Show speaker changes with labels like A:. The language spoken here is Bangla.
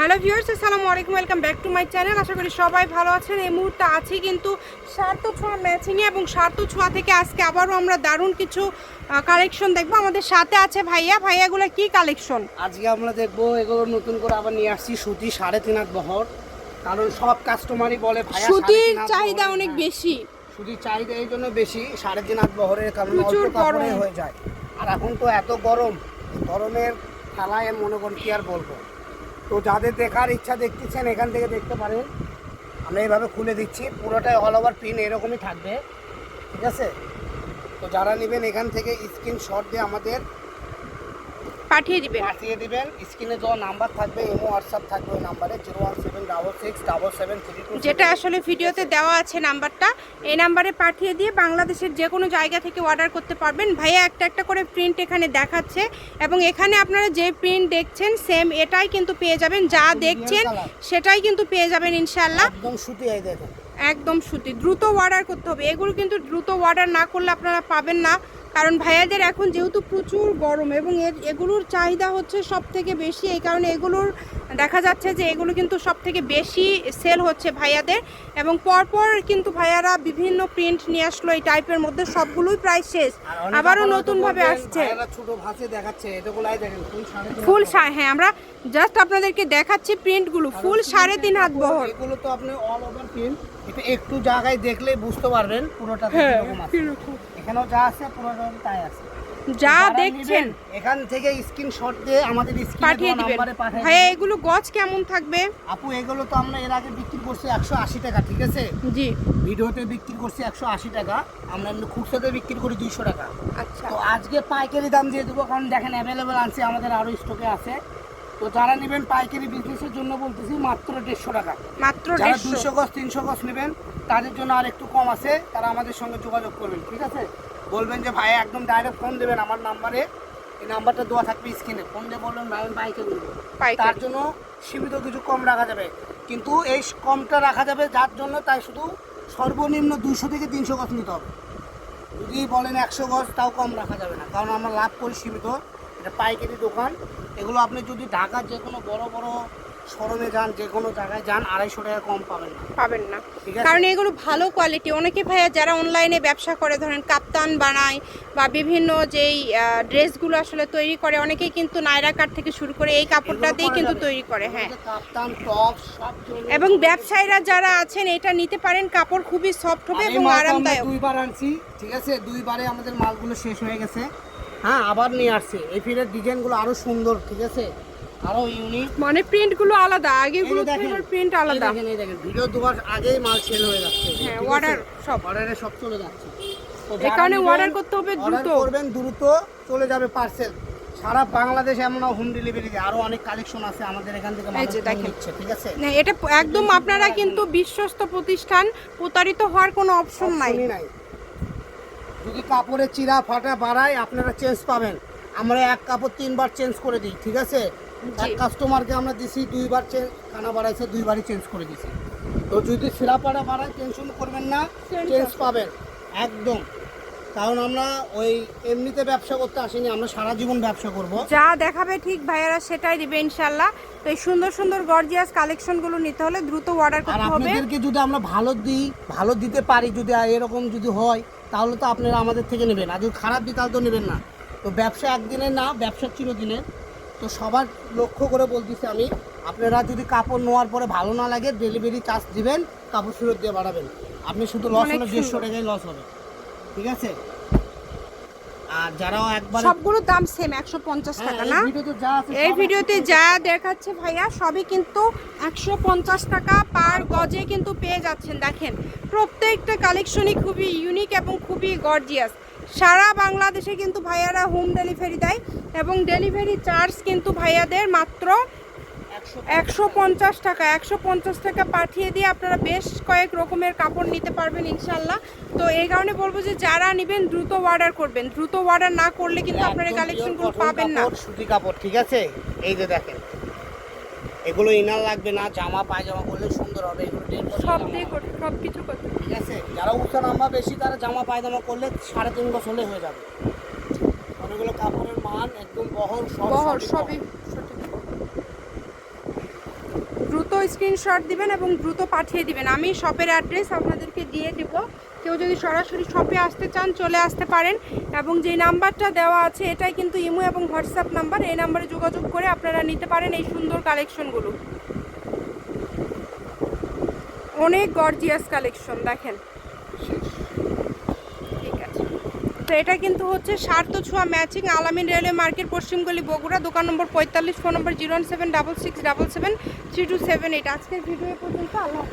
A: হ্যালো ভিউয়ার্স আসসালামু আলাইকুম welcome back to my channel. আশা করি সবাই ভালো আছেন। এই মুহূর্তে আছি কিন্তু সার্থ ছোঁয়া ম্যাচিংয়ে এবং সার্থ ছোঁয়া থেকে আজকে আবারও আমরা দারুণ কিছু কালেকশন দেখব। আমাদের সাথে আছে ভাইয়া। ভাইয়াগুলো কি কালেকশন
B: আজকে আমরা দেখব এগুলো নতুন করে আবার নিয়ে আসছি সুতি সাড়ে তিন হাত বহর। কারণ সব কাস্টমারই বলে ভাইয়া
A: সুতির চাহিদা অনেক বেশি।
B: সুতির চাহিদা এই জন্য বেশি সাড়ে তিন হাত বহরের কারণে
A: প্রচুর গরম।
B: হয়ে যায়। আর এখন তো এত গরম গরমের খেলায় মনে করেন কি আর বলব। তো যাদের দেখার ইচ্ছা দেখতেছেন, এখান থেকে দেখতে পারেন। আমরা এইভাবে খুলে দিচ্ছি, পুরোটাই অল ওভার পিন এরকমই থাকবে, ঠিক আছে? তো যারা নেবেন এখান থেকে স্ক্রিনশট দিয়ে আমাদের
A: পাঠিয়ে দিবেন।
B: পাঠিয়ে দিবেন। স্ক্রিনে যা নাম্বার থাকবে এমও হোয়াটসঅ্যাপ থাকবে ওই নাম্বারে zero one seven double six double seven three two
A: যেটা আসলে ভিডিওতে দেওয়া আছে নাম্বারটা এই নাম্বারে পাঠিয়ে দিয়ে বাংলাদেশের যে কোনো জায়গা থেকে অর্ডার করতে পারবেন। ভাইয়া একটা একটা করে প্রিন্ট এখানে দেখাচ্ছে এবং এখানে আপনারা যে প্রিন্ট দেখছেন সেম এটাই কিন্তু পেয়ে যাবেন। যা দেখছেন সেটাই কিন্তু পেয়ে যাবেন ইনশাল্লাহ
B: একদম সুতি এই দেখেন।
A: একদম সুতি। দ্রুত অর্ডার করতে হবে। এগুলো কিন্তু দ্রুত অর্ডার না করলে আপনারা পাবেন না। কারণ ভাইয়াদের এখন যেহেতু প্রচুর গরম এবং এর এগুলোর চাহিদা হচ্ছে সব থেকে বেশি, এই কারণে এগুলোর দেখা যাচ্ছে যে এগুলো কিন্তু সব থেকে বেশি সেল হচ্ছে ভাইয়াদের এবং পরপর কিন্তু ভাইয়ারা বিভিন্ন প্রিন্ট নিয়ে আসলো এই টাইপের মধ্যে সবগুলোই প্রায় শেষ। আবারও নতুনভাবে আসছে।
B: ফুল
A: হ্যাঁ আমরা জাস্ট আপনাদেরকে দেখাচ্ছি প্রিন্টগুলো। ফুল সাড়ে তিন হাত বহর।
B: এগুলো তো আপনি অল ওভার পিন এটা একটু জায়গায় দেখলেই বুঝতে পারবেন পুরোটা
A: হ্যাঁ
B: এখানেও যা আছে পুরোটা তাই আছে।
A: যা দেখছেন।
B: এখান থেকে স্ক্রিনশট দিয়ে আমাদের স্ক্রিনে
A: পাঠিয়ে দিবেন। ভাইয়া এগুলো গজ কেমন থাকবে?
B: আপু এগুলো তো আমরা এর আগে বিক্রি করছি একশো আশি টাকা ঠিক আছে?
A: জি।
B: ভিডিওতে বিক্রি করছি একশো আশি টাকা আমরা এমনি খুচরাতে বিক্রি করি দুইশো টাকা।
A: আচ্ছা।
B: তো আজকে পাইকারি দাম দিয়ে দেবো কারণ দেখেন অ্যাভেলেবেল আছে আমাদের আরও স্টকে আছে। তো যারা নেবেন পাইকারি বিজনেসের জন্য বলতেছি মাত্র দেড়শো টাকা।
A: মাত্র
B: যারা
A: দেড়শো।
B: দুশো গজ তিনশো গজ নেবেন তাদের জন্য আর একটু কম আছে তারা আমাদের সঙ্গে যোগাযোগ করবেন ঠিক আছে? বলবেন যে ভাই একদম ডাইরেক্ট ফোন দেবেন আমার নাম্বারে। এই নাম্বারটা দেওয়া থাকবে স্ক্রিনে ফোন দিয়ে বলবেন ভাই আমি নেব। তার জন্য সীমিত কিছু কম রাখা যাবে। কিন্তু এই কমটা রাখা যাবে যার জন্য তাই শুধু সর্বনিম্ন দুশো থেকে তিনশো গজ নিতে হবে। যদি বলেন একশো গজ তাও কম রাখা যাবে না। কারণ আমরা লাভ করি সীমিত। এটা পাইকারি দোকান। এগুলো আপনি যদি ঢাকার যে কোনো বড় বড় শোরুমে যান যে কোনো জায়গায় যান আড়াইশো টাকা কম পাবেন না।
A: পাবেন না। কারণ এগুলো ভালো কোয়ালিটি অনেকে ভাইয়া যারা অনলাইনে ব্যবসা করে ধরেন কাপ্তান বানায় বা বিভিন্ন যেই ড্রেসগুলো আসলে তৈরি করে অনেকেই কিন্তু নাইরা কাট থেকে শুরু করে এই কাপড়টা দিয়ে কিন্তু তৈরি করে হ্যাঁ।
B: কাপ্তান টপ সব
A: এবং ব্যবসায়ীরা যারা আছেন এটা নিতে পারেন কাপড় খুবই সফট হবে এবং আরামদায়ক।
B: দুইবার আনছি ঠিক আছে? দুইবারে আমাদের মালগুলো শেষ হয়ে গেছে। হ্যাঁ আবার নিয়ে আসছে। এই ফিরের ডিজাইনগুলো আরও সুন্দর ঠিক আছে? আরও ইউনিক
A: মানে প্রিন্টগুলো আলাদা আগেগুলো প্রিন্ট আলাদা।
B: দেখেন এই দেখেন ভিডিও দুবার আগেই মাল সেল হয়ে যাচ্ছে।
A: হ্যাঁ,
B: আছে?
A: সব।
B: অর্ডারে সব চলে যাচ্ছে।
A: এই কারণে order করতে হবে দ্রুত।
B: করবেন দ্রুত চলে যাবে পার্সেল সারা বাংলাদেশ এমন হোম ডেলিভারি আরও অনেক কালেকশন আছে আমাদের এখান থেকে
A: এই যে দেখেন।
B: ঠিক আছে?
A: না এটা একদম আপনারা কিন্তু বিশ্বস্ত প্রতিষ্ঠান প্রতারিত হওয়ার কোনো অপশন নাই।
B: নাই। যদি কাপড়ের চিরা ফাটা বাড়ায় আপনারা চেঞ্জ পাবেন। আমরা এক কাপড় তিনবার চেঞ্জ করে দিই ঠিক আছে? এক কাস্টমারকে আমরা দিছি দুইবার কানা বাড়াইছে দুইবারই চেঞ্জ করে দিছি। তো যদি শিরা পাড়া বাড়ায় টেনশন করবেন না চেঞ্জ পাবেন একদম। কারণ আমরা ওই এমনিতে ব্যবসা করতে আসিনি আমরা সারা জীবন ব্যবসা করব।
A: যা দেখাবে ঠিক ভাইয়ারা সেটাই দিবে ইনশাল্লাহ। তো এই সুন্দর সুন্দর গর্জিয়াস কালেকশনগুলো নিতে হলে দ্রুত অর্ডার
B: আর
A: করতে হবে।
B: আপনাদেরকে যদি আমরা ভালো দিই ভালো দিতে পারি যদি এরকম যদি হয় তাহলে তো আপনারা আমাদের থেকে নেবেন। আর যদি খারাপ দিই তাহলে তো নেবেন না। তো ব্যবসা একদিনের না ব্যবসা চিরদিনের। তো সবার লক্ষ্য করে বলতেছি আমি আপনারা যদি কাপড় নেওয়ার পরে ভালো না লাগে ডেলিভারি চার্জ দিবেন কাপড় ফেরত দিয়ে বাড়াবেন। আপনি শুধু লস হলে দেড়শো। টাকাই লস হবে। ঠিক আছে? আর যারাও একবার
A: সবগুলোর দাম সেম একশো পঞ্চাশ টাকা না? এই ভিডিওতে যা দেখাচ্ছে ভাইয়া সবই কিন্তু একশো পঞ্চাশ টাকা পার গজে কিন্তু পেয়ে যাচ্ছেন। দেখেন প্রত্যেকটা কালেকশনই খুবই ইউনিক এবং খুবই গর্জিয়াস সারা বাংলাদেশে কিন্তু ভাইয়ারা হোম ডেলিভারি দেয় এবং ডেলিভারি চার্জ কিন্তু ভাইয়াদের মাত্র
B: একশো
A: পঞ্চাশ টাকা। একশো পঞ্চাশ টাকা পাঠিয়ে দিয়ে আপনারা বেশ কয়েক রকমের কাপড় নিতে পারবেন ইনশাল্লাহ তো এই কারণে বলব যে যারা নেবেন দ্রুত অর্ডার করবেন। দ্রুত অর্ডার না করলে কিন্তু আপনারা এই কালেকশনগুলো পাবেন না।
B: সুতি কাপড় ঠিক আছে? এই যে দেখেন। এগুলো ইনার লাগবে না জামা পায়জামা করলে সুন্দর হবে এগুলো
A: সব দিয়ে করতে সব কিছু করতে
B: ঠিক আছে? যারা উঁচা নাম্বা বেশি তারা জামা পায়জামা করলে সাড়ে তিন বছর হলে হয়ে যাবে। অনেকগুলো কাপড়ের মান একদম বহর সব
A: বহর
B: সঠিক
A: সবই
B: বহর।
A: সঠিক স্ক্রিনশট দিবেন এবং দ্রুত পাঠিয়ে দিবেন। আমি শপের অ্যাড্রেস আপনাদেরকে দিয়ে দেব। কেউ যদি সরাসরি শপে আসতে চান, চলে আসতে পারেন। এবং যে নাম্বারটা দেওয়া আছে, এটাই কিন্তু ইমো এবং হোয়াটসঅ্যাপ নাম্বার। এই নাম্বারে যোগাযোগ করে আপনারা নিতে পারেন এই সুন্দর কালেকশনগুলো অনেক গর্জিয়াস কালেকশন দেখেন ঠিক আছে তো এটা কিন্তু হচ্ছে সার্থ ছোঁয়া ম্যাচিং আলামিন রেলওয়ে মার্কেট, পশ্চিমগলি, বগুড়া, দোকান নম্বর পঁয়তাল্লিশ, phone number zero one seven double six double seven three two seven eight. আজকের ভিডিও পর্যন্ত, আল্লাহ